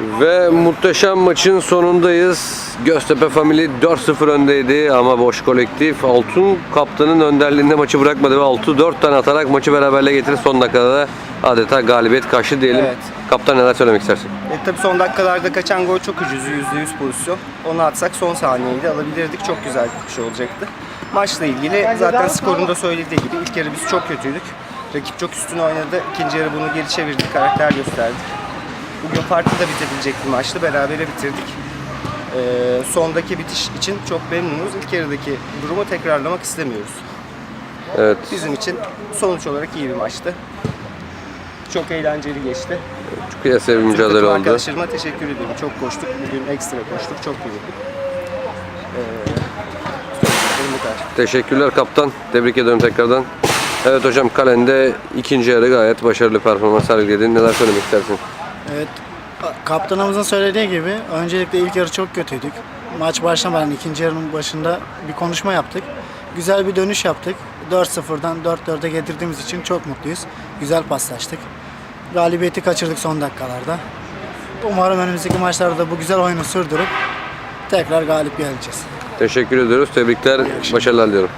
Ve muhteşem maçın sonundayız. Göztepe Family 4-0 öndeydi ama boş kolektif. Altun kaptanın önderliğinde maçı bırakmadı ve 6-4 tane atarak maçı beraberle getirdi. Son dakikada da adeta galibiyet kaçtı diyelim. Evet. Kaptan neler söylemek istersin? E, tabii son dakikalarda kaçan gol çok ucuzdu. %100 pozisyon. Onu atsak son saniyeydi alabilirdik. Çok güzel bir şey olacaktı. Maçla ilgili zaten skorun da söylediği gibi ilk yarı biz çok kötüydük. Rakip çok üstün oynadı. İkinci yarı bunu geri çevirdik. Karakter gösterdik. Bugün farklı da bitebilecek bir maçtı. Berabere bitirdik. E, sondaki bitiş için çok memnunuz. İlk yarıdaki durumu tekrarlamak istemiyoruz. Evet. Bizim için sonuç olarak iyi bir maçtı. Çok eğlenceli geçti. Çok kıyasaya bir mücadele oldu. Arkadaşlarıma teşekkür ediyorum. Çok koştuk. Bugün ekstra koştuk. Çok yorulduk. Ee. Teşekkürler kaptan. Tebrik ediyorum tekrardan. Evet hocam kalende ikinci yarı gayet başarılı performans sergiledin. Neler söylemek istersin? Evet. Kaptanımızın söylediği gibi öncelikle ilk yarı çok kötüydük. Maç başlamadan ikinci yarının başında bir konuşma yaptık. Güzel bir dönüş yaptık. 4-0'dan 4-4'e getirdiğimiz için çok mutluyuz. Güzel paslaştık. Galibiyeti kaçırdık son dakikalarda. Umarım önümüzdeki maçlarda bu güzel oyunu sürdürüp tekrar galip geleceğiz. Teşekkür ediyoruz. Tebrikler. Başarılar diliyorum.